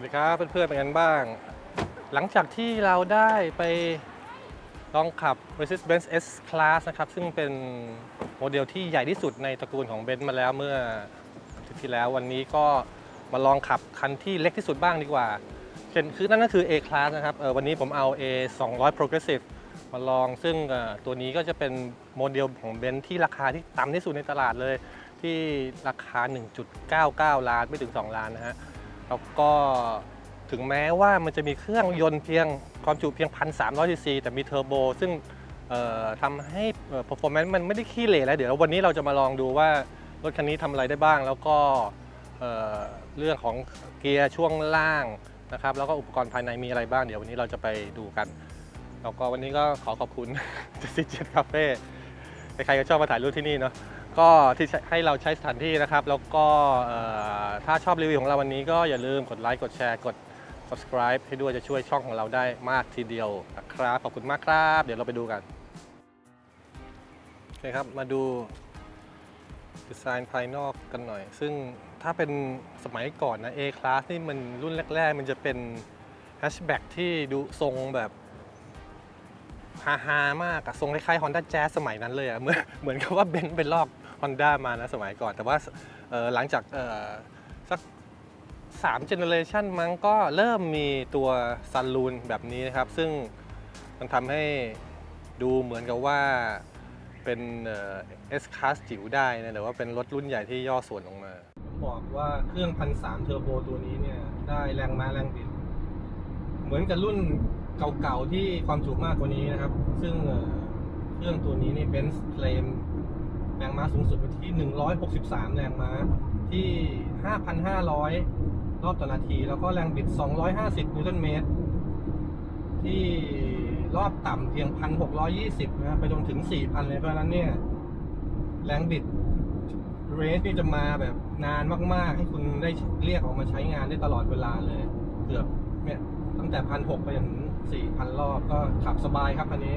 วัสดีครับเพื่อนๆเป็นกันบ้าง หลังจากที่เราได้ไปลองขับ Mercedes-Benz S Class นะครับ ซึ่งเป็นโมเดลที่ใหญ่ที่สุดในตระกูลของ Benz มาแล้วเมื่ออาทิตย์ที่แล้ววันนี้ก็มาลองขับคันที่เล็กที่สุดบ้างดีกว่าเช่นคือนั่นก็คือ A Class นะครับเออวันนี้ผมเอา A 200 Progressive มาลองซึ่งตัวนี้ก็จะเป็นโมเดลของ Benz ที่ราคาที่ต่ำที่สุดในตลาดเลย ที่ราคา 1.99 ล้านไม่ถึง 2 ล้านนะฮะ แล้วก็ถึงแม้ว่ามันจะมีเครื่องยนต์เพียงความจุเพียง 1,300ซีซีแต่มีเทอร์โบ ซึ่งทำให้เอ่อ performance มันไม่ได้ขี้เหร่แล้วเดี๋ยววันนี้เราจะมาลองดูว่ารถคันนี้ทำอะไรได้บ้าง แล้วก็เเรื่องของเกียร์ช่วงล่างนะครับแล้วก็อุปกรณ์ภายในมีอะไรบ้างเดี๋ยววันนี้เราจะไปดูกัน แล้วก็วันนี้ก็ขอขอบคุณ77 Cafe ใครๆก็ชอบมาถ่ายรูปที่นี่เนาะ ก็ที่ให้เราใช้สถานที่นะครับ แล้วก็ถ้าชอบรีวิวของเราวันนี้ก็อย่าลืมกดไลค์กดแชร์กด subscribe ให้ด้วยจะช่วยช่องของเราได้มากทีเดียวนะครับขอบคุณมากครับ เดี๋ยวเราไปดูกันโอเคครับมาดูดีไซน์ภายนอกกันหน่อย ซึ่งถ้าเป็นสมัยก่อนนะ A class นี่มันรุ่นแรก ๆ มันจะเป็นแฮชแบ็กที่ดูทรงแบบฮาฮามากอะทรงคล้ายๆ Honda Jazz สมัยนั้นเลยอะเหมือนเหมือนกับว่าเบนซ์ไปลอก Honda มานะสมัยก่อน แต่ว่าหลังจากเอ่อสัก3เจเนอเรชันมั้งก็เริ่มมีตัวซันลูนแบบนี้นะครับ ซึ่งมันทำให้ดูเหมือนกับว่าเป็นเอ่อ S Class จิ๋วได้นะแต่ว่าเป็นรถรุ่นใหญ่ที่ย่อส่วนลงมา บอกว่าเครื่องพันสามเทอร์โบตัวนี้เนี่ย ได้แรงม้าแรงบิด เหมือนกับรุ่นเก่าๆที่ความจุมากกว่านี้นะครับ ซึ่งเอ่อเครื่องตัวนี้นี่เบนซ์เคลม แรงม้าสูงสุดไปที่ 163 แรงม้าที่ 5,500 รอบต่อนาที แล้วก็แรงบิด 250 นิวตันเมตร ที่รอบต่ำเพียง 1,620 นะไปจนถึง 4,000 เลยเพราะฉะนั้นเนี่ย แรงบิดเรสนี่จะมาแบบนานมาก ๆ ให้คุณได้เรียกออกมาใช้งานได้ตลอดเวลาเลย เกือบเนี่ยตั้งแต่พันหกไปจนถึงสี่พันรอบก็ขับสบายครับคันนี้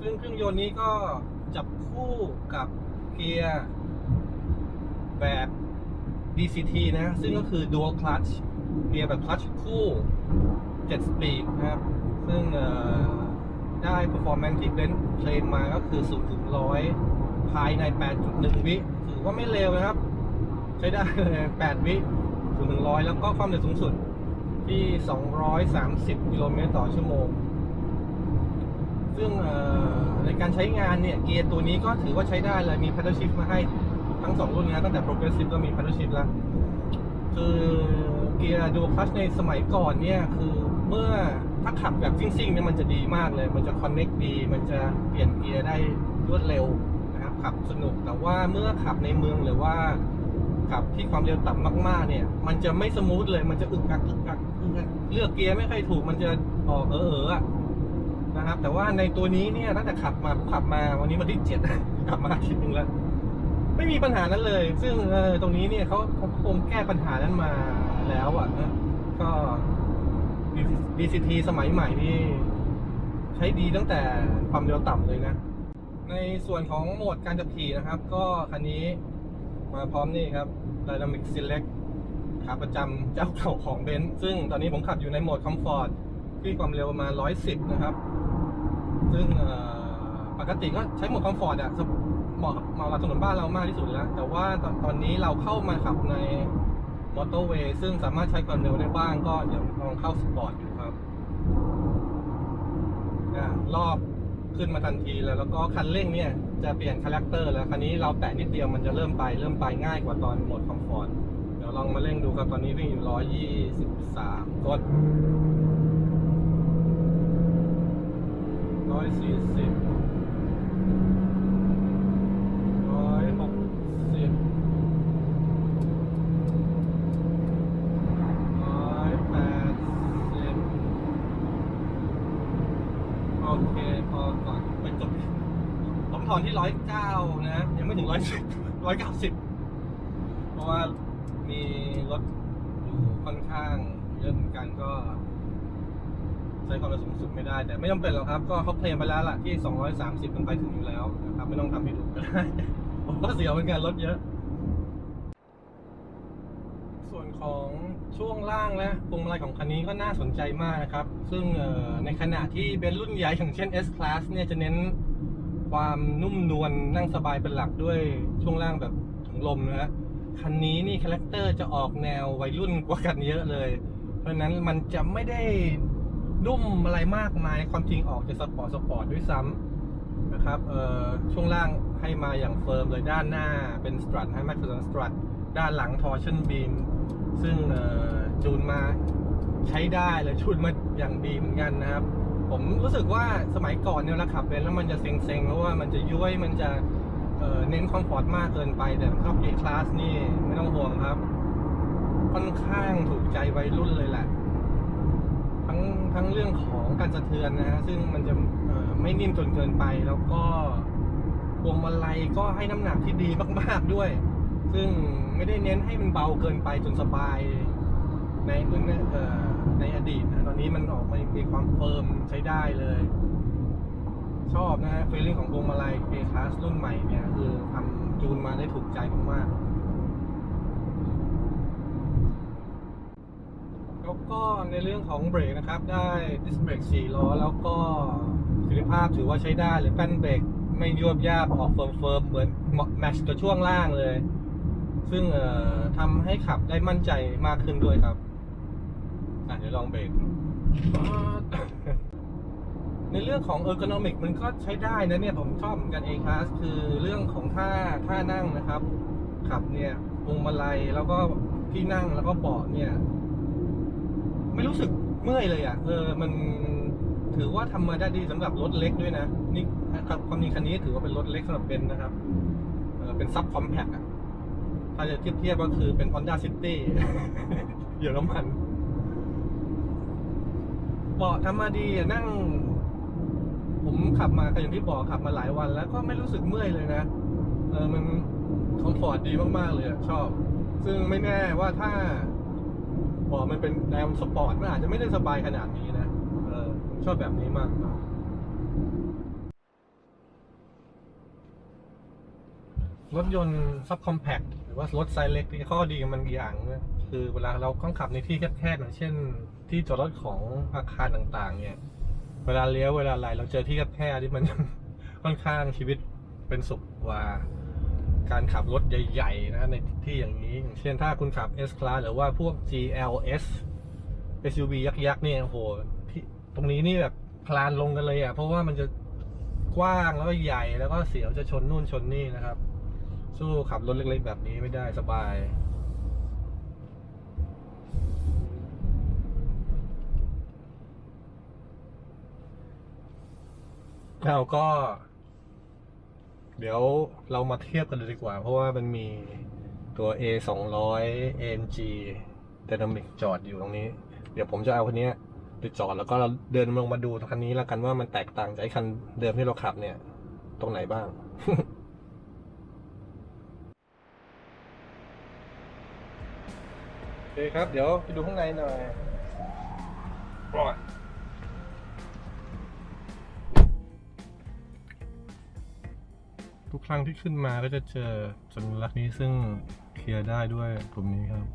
ซึ่งเครื่องยนต์นี้ก็ จับคู่กับเกียร์แบบ DCT นะ ซึ่งก็คือ Dual Clutch เกียร์แบบคลัตช์คู่7 speed นะครับ ซึ่งได้ performance ที่เบนซ์เคลมมาก็คือ 0 ถึง 100 ภายใน 8.1 วิถือว่าไม่เร็วนะครับ ใช้ได้เลย8วิ0ถึง 100 แล้วก็ความเร็วสูงสุดที่ 230 กิโลเมตรต่อชั่วโมง ซึ่งเอ่อ ในการใช้งานเนี่ยเกียร์ตัวนี้ก็ถือว่าใช้ได้เลยมี paddle shift มาให้ทั้ง2รุ่นนะตั้งแต่ progressive ก็มี paddle shift แล้ว คือเกียร์ดูคัชในสมัยก่อนเนี่ยคือเมื่อถ้าขับแบบซิ่งๆเนี่ยมันจะดีมากเลย มันจะคอนเน็กดี มันจะเปลี่ยนเกียร์ได้รวดเร็วนะครับขับสนุกแต่ว่าเมื่อขับในเมืองหรือว่าขับที่ความเร็วต่ำมากๆ เนี่ย มันจะไม่สมูทเลย มันจะอึกอักอึกอักอึกอักเลือกเกียร์ไม่ค่อยถูก มันจะออกเออๆอะ นะครับ แต่ว่าในตัวนี้เนี่ยตั้งแต่ขับมาขับมาวันนี้วันที่เจ็ดขับมาทิตย์หนึงแล้ว ไม่มีปัญหานั้นเลย ซึ่งเออตรงนี้เนี่ยเขาเขาคงแก้ปัญหานั้นมาแล้วอะนะก็ DCT สมัยใหม่นี่ใช้ดีตั้งแต่ความเร็วต่ำเลยนะ ในส่วนของโหมดการขับขี่นะครับ ก็คันนี้มาพร้อมนี่ครับ Dynamic Select ขาประจำเจ้าเก่าของเบนซ์ซึ่งตอนนี้ผมขับอยู่ในโหมดคอมฟอร์ต ที่ความเร็วประมาณ110 นะครับ ซึ่งปกติก็ใช้โหมดคอมฟอร์ตอะเหมาะเหมาะกับถนนบ้านเรามากที่สุดแล้ว แต่ว่าตอนตอนนี้เราเข้ามาขับในมอเตอร์เวย์ซึ่งสามารถใช้ความเร็วได้บ้างก็เดี๋ยวลองเข้าสปอร์ตอยู่ครับรอบขึ้นมาทันทีแล้วแล้วก็คันเร่งเนี่ยจะเปลี่ยนคาแรคเตอร์แล้วคันนี้เราแตะนิดเดียวมันจะเริ่มไปเริ่มไปง่ายกว่าตอนโหมดคอมฟอร์ตเดี๋ยวลองมาเร่งดูครับตอนนี้วิ่งอยู่123กด 140ร้อยหกสิบร้อยแปดสิบโอเค พอก่อนไปจบ ผมถอนที่ร้อยเก้านะ ยังไม่ถึงร้อยสิบร้อยเก้าสิบเพราะว่ามีรถอยู่ค่อนข้างเยอะเหมือนกันก็ ช้ความเร็วสูงสุดไม่ได้ แต่ไม่จำเป็นหรอกครับ ก็เขาเคลมไปแล้วล่ะที่ 230มันไปถึงอยู่แล้วนะครับไม่ต้องทำให้ดูก็ได้ผมก็เสียวเหมือนกันรถเยอะ ส่วนของช่วงล่างและพวงมาลัยของคันนี้ก็น่าสนใจมากนะครับ ซึ่งในขณะที่เป็นรุ่นใหญ่อย่างเช่น S Class เนี่ยจะเน้นความนุ่มนวลนั่งสบายเป็นหลักด้วยช่วงล่างแบบถุงลมนะฮะคันนี้นี่คาแรคเตอร์จะออกแนววัยรุ่นกว่ากันเยอะเลย เพราะนั้นมันจะไม่ได้ นุ่มอะไรมากมายความจริงออกจะสปอร์ตสปอร์ตด้วยซ้ำนะครับเอ่อช่วงล่างให้มาอย่างเฟิร์มเลยด้านหน้าเป็นสตรัทให้มาคือสตรัทด้านหลังทอร์ชันบีมซึ่งเอ่อจูนมาใช้ได้เลยจูนมาอย่างดีเหมือนกันนะครับ ผมรู้สึกว่าสมัยก่อนเนี่ยเราขับเป็นแล้วมันจะเซ็งๆเพราะว่ามันจะย้วยมันจะเน้นคอมฟอร์ตมากเกินไปแต่ขับ A Class นี่ไม่ต้องห่วงครับ ค่อนข้างถูกใจวัยรุ่นเลยแหละ ทั้งทั้งเรื่องของการสะเทือนนะฮะซึ่งมันจะไม่นิ่มจนเกินไป แล้วก็พวงมาลัยก็ให้น้ำหนักที่ดีมาก ๆด้วย ซึ่งไม่ได้เน้นให้มันเบาเกินไปจนสบายในเหมือนในอดีตนะตอนนี้มันออกมามีความเฟิร์มใช้ได้เลย ชอบนะฮะฟีลลิ่งของพวงมาลัย A Class รุ่นใหม่เนี่ย คือทำจูนมาได้ถูกใจมากๆ แล้วก็ในเรื่องของเบรกนะครับ ได้ดิสเบรก4ล้อ แล้วก็ประสิทธิภาพถือว่าใช้ได้หรือแป้นเบรกไม่ยวบยาบออกเฟิร์มๆเหมือนแมชกับช่วงล่างเลย ซึ่งทำให้ขับได้มั่นใจมากขึ้นด้วยครับอะเดี๋ยวลองเบรกในเรื่องของเออร์ก n นมิกมันก็ใช้ได้นะเนี่ย ผมชอบเหมือนกัน A Class คือเรื่องของท่าท่านั่งนะครับ ขับเนี่ยพวงมาลัยแล้วก็ที่นั่งแล้วก็เบาะเนี่ย ไม่รู้สึกเมื่อยเลยอะ เออ มันถือว่าทำมาได้ดีสำหรับรถเล็กด้วยนะ นี่ครับความจริงคันนี้ถือว่าเป็นรถเล็กสำหรับเบนนะครับ เออเป็นซับคอมแพคอะ ถ้าจะเทียบเทียบก็คือเป็น Honda City เยอรมันเบาะทำมาดีอะนั่ง ผมขับมาก็อย่างที่บอกขับมาหลายวัน แล้วก็ไม่รู้สึกเมื่อยเลยนะ เออมันคอมฟอร์ตดีมากๆเลยอะชอบ ซึ่งไม่แน่ว่าถ้า บอกมันเป็นแนวสปอร์ตมันอาจจะไม่ได้สบายขนาดนี้นะเออผมชอบแบบนี้มากกว่ารถยนต์ซับคอมแพคหรือว่ารถไซส์เล็กที่ข้อดีมันอีกอย่างนะคือเวลาเราต้องขับในที่แคบๆอย่างเช่น ที่จอดรถของอาคารต่าง ๆ เนี่ย เวลาเลี้ยวเวลาอะไรเราเจอที่แคบๆที่มันค่อนข้างชีวิตเป็นสุขกว่า การขับรถใหญ่ๆนะในที่อย่างนี้ อย่างเช่นถ้าคุณขับ S Class หรือว่าพวก GLS SUV ยักษ์ๆเนี่ยโอ้โหที่ตรงนี้นี่แบบคลานลงกันเลยอะ เพราะว่ามันจะกว้างแล้วก็ใหญ่แล้วก็เสียวจะชนนู่นชนนี่นะครับ สู้ขับรถเล็กๆแบบนี้ไม่ได้สบายเราก็ เดี๋ยวเรามาเทียบกันเลยดีกว่า เพราะว่ามันมีตัว A 2 0 0 AMG Dynamic จอดอยู่ตรงนี้ เดี๋ยวผมจะเอาคันนี้ไปจอดแล้วก็เราเดินลงมาดูคันนี้แล้วกันว่ามันแตกต่างจากคันเดิมที่เราขับเนี่ย ตรงไหนบ้างโอเคครับ เดี๋ยวไปดูข้างในหน่อย ทุกครั้งที่ขึ้นมาก็จะเจอสัญลักษณ์นี้ซึ่งเคลียร์ได้ด้วยกลุ่มนี้ครับ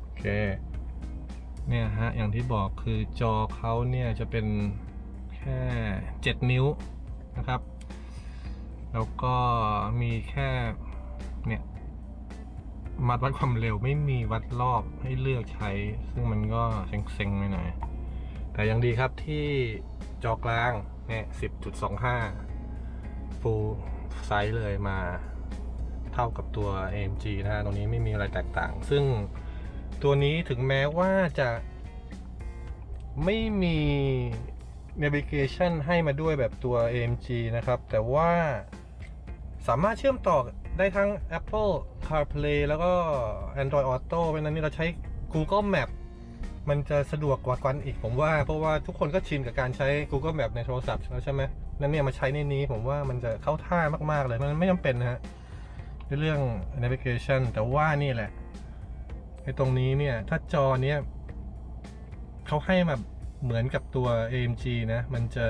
โอเค เนี่ยฮะ อย่างที่บอกคือจอเขาเนี่ยจะเป็นแค่ 7 นิ้วนะครับ แล้วก็มีแค่ เนี่ยมัดวัดความเร็วไม่มีวัดรอบให้เลือกใช้ ซึ่งมันก็เซ็งๆไปหน่อยแต่ยังดีครับที่จอกลางเนี่ย10.25 full size เลยมาเท่ากับตัว AMG นะฮะตรงนี้ไม่มีอะไรแตกต่าง ซึ่งตัวนี้ถึงแม้ว่าจะไม่มี navigation ให้มาด้วยแบบตัว AMG นะครับ แต่ว่าสามารถเชื่อมต่อได้ทั้ง Apple CarPlay แล้วก็ Android Auto เพราะนั้นนี่เราใช้ Google Map มันจะสะดวกกว่ากันอีกผมว่า เพราะว่าทุกคนก็ชินกับการใช้ Google Map ในโทรศัพท์แล้วใช่ไหม นั่นเนี่ยมาใช้ในนี้ผมว่ามันจะเข้าท่ามากๆเลย มันไม่จำเป็นนะฮะในเรื่อง navigation แต่ว่านี่แหละไอ้ตรงนี้เนี่ย ถ้าจอเนี้ยเขาให้มาเหมือนกับตัว AMG นะ มันจะ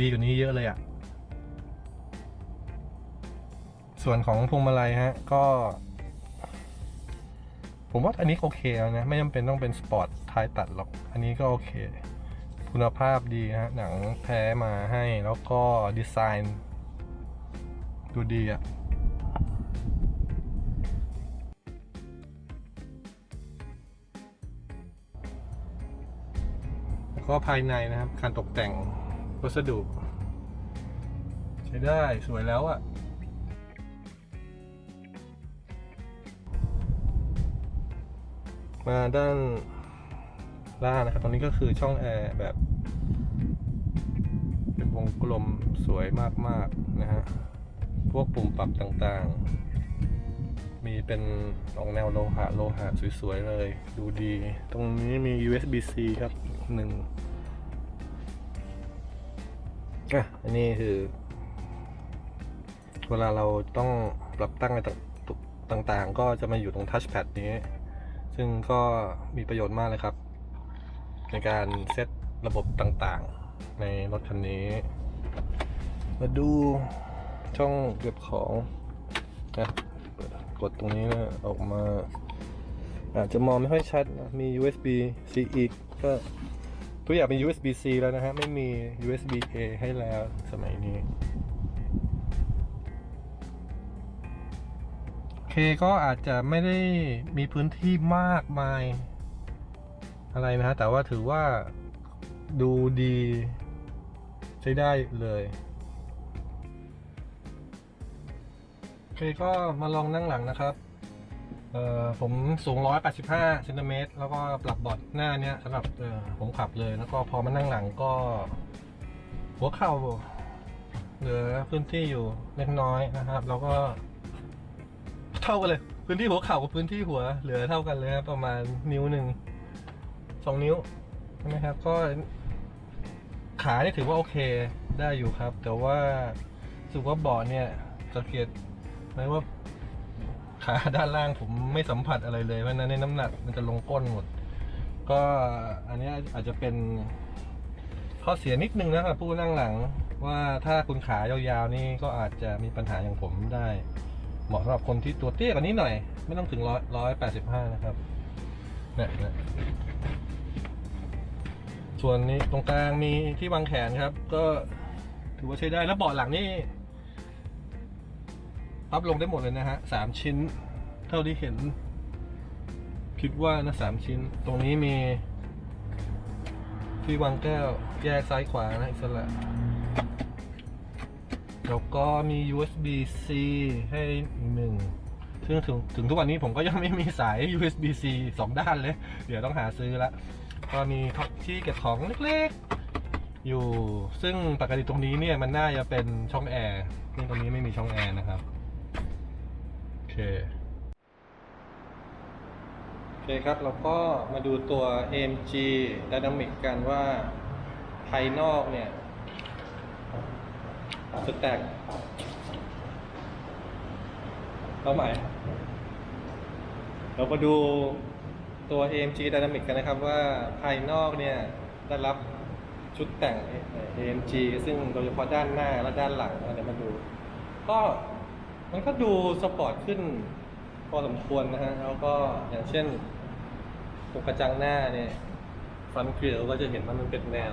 ดีกว่านี้เยอะเลยอะ ส่วนของพวงมาลัยฮะ ก็ ผมว่าอันนี้โอเคแล้วนะ ไม่จำเป็นต้องเป็นสปอร์ตท้ายตัดหรอก อันนี้ก็โอเค คุณภาพดีฮะหนังแท้มาให้แล้วก็ดีไซน์ดูดีอะแล้วก็ภายในนะครับ การตกแต่งวัสดุ ใช้ได้สวยแล้วอะมาด้านล่างนะครับ ตรงนี้ก็คือช่องแอร์แบบ งกลมสวยมากๆนะฮะ พวกปุ่มปรับต่างๆ มีเป็นออกแนวโลหะโลหะสวยๆเลย ดูดี ตรงนี้มี USB-C ครับหนึ่งอะอันนี้คือ เวลาเราต้องปรับตั้งอะไรต่างๆ ก็จะมาอยู่ตรงทัชแพดนี้ ซึ่งก็มีประโยชน์มากเลยครับ ในการเซตระบบต่างๆ ในรถคันนี้ มาดูช่องเก็บของนะกดตรงนี้นะออกมา อาจจะมองไม่ค่อยชัดนะมี USB C อีกก็ทุกอย่างเป็น USB C แล้วนะฮะ ไม่มี USB A ให้แล้วสมัยนี้เคก็อาจจะไม่ได้มีพื้นที่มากมาย อะไรนะฮะ แต่ว่าถือว่า ดูดี ใช้ได้เลยโอเคก็มาลองนั่งหลังนะครับเอ่อผมสูง 185เซนติเมตรแล้วก็ปรับบอร์ดหน้าเนี้ยสำหรับผมขับเลย แล้วก็พอมานั่งหลังก็ หัวเข่าเหลือพื้นที่อยู่เล็กน้อยนะครับ แล้วก็ เท่ากันเลย พื้นที่หัวเข่ากับพื้นที่หัวเหลือเท่ากันเลยครับประมาณนิ้วหนึ่งสองนิ้วใช่ไหมครับ ก็ ขานี่ถือว่าโอเคได้อยู่ครับ แต่ว่าสึกว่าเบาะเนี่ยสังเกตไหมว่าขาด้านล่างผมไม่สัมผัสอะไรเลยเพราะนั้นในน้ำหนักมันจะลงก้นหมด ก็อันนี้อาจจะเป็นข้อเสียนิดนึงนะครับผู้นั่งหลังว่าถ้าคุณขายาวๆนี่ก็อาจจะมีปัญหาอย่างผมได้ เหมาะสำหรับคนที่ตัวเตี้ยกว่านี้หน่อย ไม่ต้องถึงร้อยร้อยแปดสิบห้านะครับเนี่ย ส่วนนี้ตรงกลางมีที่วางแขนครับ ก็ถือว่าใช้ได้แล้วเบาะหลังนี่พับลงได้หมดเลยนะฮะสามชิ้น เท่าที่เห็น คิดว่านะสามชิ้น ตรงนี้มี ที่วางแก้วแยกซ้ายขวานะอิสระแล้วก็มี USB C ให้อีกหนึ่งซึ่งถึงถึงทุกวันนี้ผมก็ยังไม่มีสาย USB C สองด้านเลย เดี๋ยวต้องหาซื้อละ ก็มีที่เก็บของเล็กๆ อยู่ ซึ่งปกติตรงนี้เนี่ยมันน่าจะเป็นช่องแอร์นี่ตรงนี้ไม่มีช่องแอร์นะครับ โอเค โอเคครับ เราก็มาดูตัว AMG Dynamic กันว่าภายนอกเนี่ยสแต็กเอาใหม่ เรามาดู ตัว AMG Dynamic กันนะครับว่าภายนอกเนี่ยได้รับชุดแต่ง AMG ซึ่งโดยเฉพาะด้านหน้าและด้านหลังเราเดี๋ยวมาดู ก็มันก็ดูสปอร์ตขึ้นพอสมควรนะฮะแล้วก็อย่างเช่นตรงกระจังหน้าเนี่ยฟันเกลียวก็จะเห็นว่ามันเป็นแนว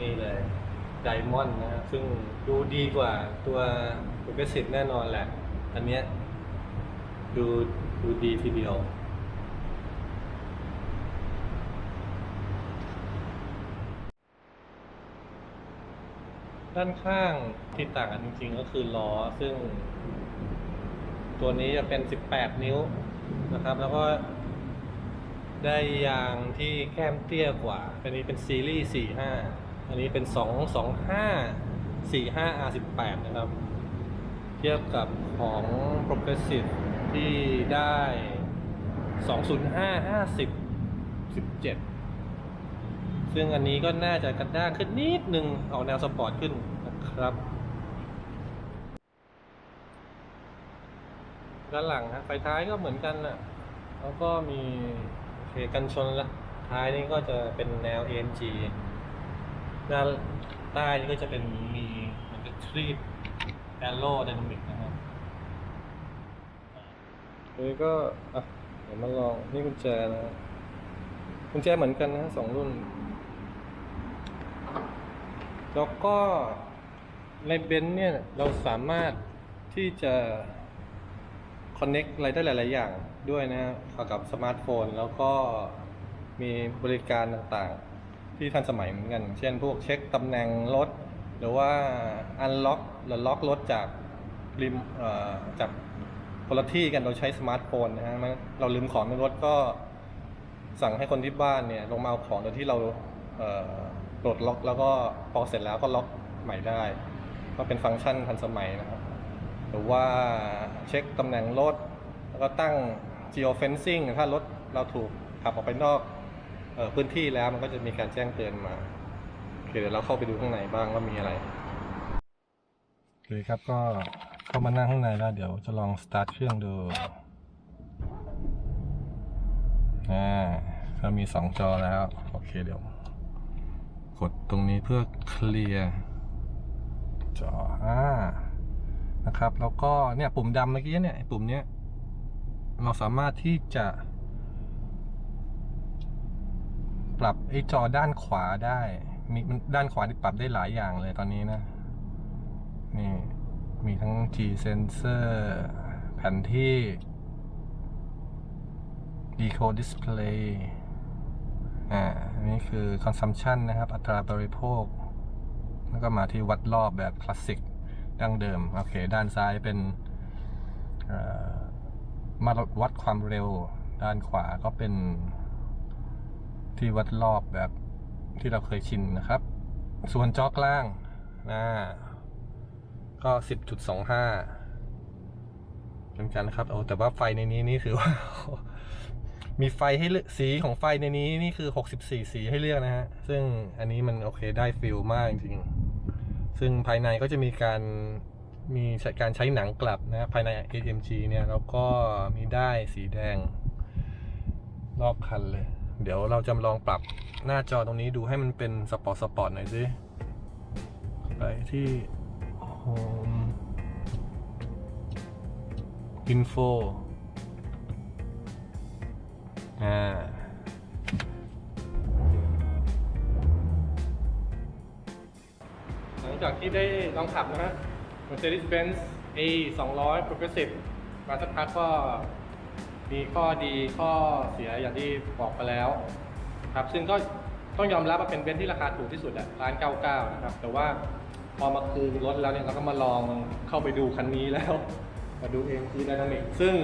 นี่เลยไดมอนด์นะครับซึ่งดูดีกว่าตัว Progressive แน่นอนแหละ อันเนี้ยดูดูดีทีเดียว ด้านข้างที่ต่างกันจริงๆก็คือล้อซึ่ง ตัวนี้จะเป็น 18 นิ้วนะครับ แล้วก็ได้ยางที่แก้มเตี้ยกว่า อันนี้เป็นซีรีส์ 45 อันนี้เป็น 225 45 R18 นะครับ เทียบกับของ Progressive ที่ได้ 205 50 17 ซึ่งอันนี้ก็น่าจะกระด้างขึ้นนิดนึงออกแนวสปอร์ตขึ้นนะครับด้านหลังฮะไฟท้ายก็เหมือนกันนะแล้วก็มีโอเคกันชนละท้ายนี่ก็จะเป็นแนว AMG ด้านใต้นี่ก็จะเป็นมีเหมือนเป็นทรีปแอโรไดนามิกนะครับอันนี้ก็อะเดี๋ยวมาลองนี่กุญแจนะกุญแจเหมือนกันนะสองรุ่น แล้วก็ในเบนซ์เนี่ยเราสามารถที่จะ connect อะไรได้หลาย ๆ อย่างด้วยนะเกี่ยวกับสมาร์ทโฟน แล้วก็มีบริการต่าง ๆ ที่ทันสมัยเหมือนกัน เช่นพวกเช็คตำแหน่งรถ หรือว่า unlock หรือล็อกรถจากริมจากคนละที่กันโดยใช้สมาร์ทโฟนนะฮะเราลืมของในรถก็สั่งให้คนที่บ้านเนี่ยลงมาเอาของโดยที่เราเปลดล็อกแล้วก็พอเสร็จแล้วก็ล็อกใหม่ได้ ก็เป็นฟังก์ชันทันสมัยนะครับ หรือว่าเช็คตำแหน่งรถ แล้วก็ตั้ง geo fencing ถ้ารถเราถูกขับออกไปนอกออพื้นที่แล้วมันก็จะมีการแจ้งเตือนมาโอเคเดี๋ยวเราเข้าไปดูข้างในบ้างว่ามีอะไรโอเคครับก็เข้ามานั่งข้างในแล้วเดี๋ยวจะลองสตาร์ทเครื่องดูอ่าก็มีสองจอแล้ว โอเคเดี๋ยว กดตรงนี้เพื่อเคลียร์จออ่านะครับ แล้วก็เนี่ยปุ่มดำเมื่อกี้เนี่ยปุ่มเนี้ยเราสามารถที่จะ ปรับไอ้จอด้านขวาได้ มีมันด้านขวาที่ปรับได้หลายอย่างเลยตอนนี้นะ นี่ มีทั้ง G sensor แผนที่ decode display อ่า อันนี้คือ consumption นะครับ อัตราบริโภค แล้วก็มาที่วัดรอบแบบคลาสสิกดั้งเดิม โอเค ด้านซ้ายเป็นมาวัดความเร็ว ด้านขวาก็เป็นที่วัดรอบแบบที่เราเคยชินนะครับ ส่วนจอกล่างนะก็ 10.25เหมือนกันนะครับ โอ้แต่ว่าไฟในนี้นี่คือว่า มีไฟให้เลือกสีของไฟในนี้นี่คือ 64 สีให้เลือกนะฮะ ซึ่งอันนี้มันโอเคได้ฟิลมากจริงๆ ซึ่งภายในก็จะมีการมีการใช้หนังกลับนะภายใน AMG เนี่ยแล้วก็มีได้สีแดง รอบคันเลย เดี๋ยวเราจะลองปรับหน้าจอตรงนี้ดูให้มันเป็นสปอร์ตสปอร์ตหน่อยสิไปที่ Home Info อ่าหลังจากที่ได้ลองขับนะฮะ Mercedes-Benz A 200 Progressive มาสักพักก็มีข้อดีข้อเสียอย่างที่บอกไปแล้วครับ ซึ่งก็ต้องยอมรับว่าเป็นเบนซ์ที่ราคาถูกที่สุดแหละร้าน99 นะครับ แต่ว่าพอมาคืนรถแล้วเนี่ยเราก็มาลองเข้าไปดูคันนี้แล้ว มาดู AMG Dynamic ซึ่ง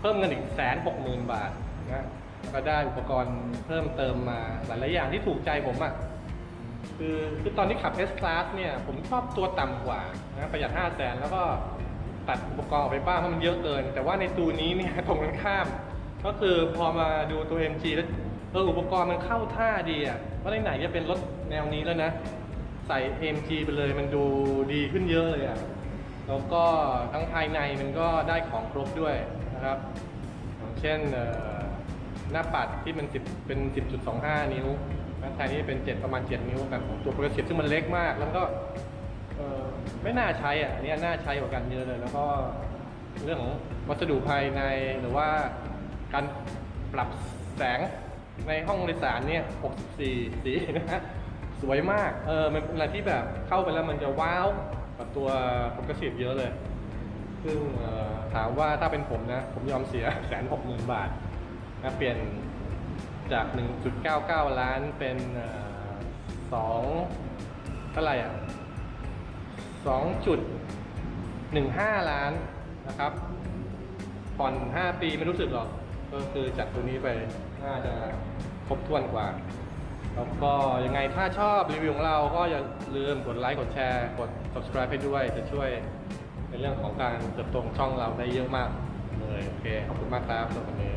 เพิ่มเงินอีกแสนหกหมื่นบาท นะก็ได้อุปกรณ์เพิ่มเติมมาหลายๆอย่างที่ถูกใจผมอะ่ะคือคือตอนที่ขับ S Class เนี่ย ผมชอบตัวต่ำกว่านะประหยัด 5 0 0แสนแล้วก็ตัดอุปกรณ์ออกไปบ้างเพราะมันเยอะเกิน แต่ว่าในตัวนี้เนี่ยตรงกันข้าม ก็คือพอมาดูตัว MG แล้วเอออุปกรณ์มันเข้าท่าดีอะว่าไหนๆจะเป็นรถแนวนี้แล้วนะ ใส่ MG ไปเลยมันดูดีขึ้นเยอะเลยอะแล้วก็ทั้งภายในมันก็ได้ของครบด้วยนะครับ เช่นเอ่อ หน้าปัดที่มัน10เป็น 10.25 นิ้วนะแทนที่เป็น7ประมาณ 7 นิ้วกันของตัวโปรเกรสซีฟซึ่งมันเล็กมาก แล้วก็ไม่น่าใช้อะอันนี้น่าใช้กว่ากันเยอะเลย แล้วก็เรื่องของวัสดุภายในหรือว่าการปรับแสงในห้องโดยสารเนี่ย 64 สีนะฮะสวยมาก เออ มันเป็นอะไรที่แบบเข้าไปแล้วมันจะว้าวกับตัวโปรเกรสซีฟเยอะเลย ซึ่งถามว่าถ้าเป็นผมนะ ผมยอมเสียแสนหกหมื่นบาท นะเปลี่ยนจาก 1.99 ล้านเป็นสองเท่าไหร่อะ2.15 ล้านนะครับผ่อน 5 ปีไม่รู้สึกหรอก ก็คือจากตัวนี้ไปน่าจะครบถ้วนกว่า แล้วก็ยังไงถ้าชอบรีวิวของเราก็อย่าลืมกดไลค์ กดแชร์ กด subscribe ให้ด้วย จะช่วยในเรื่องของการเติบโตของช่องเราได้เยอะมากเลยโอเค ขอบคุณมากครับสำหรับวันนี้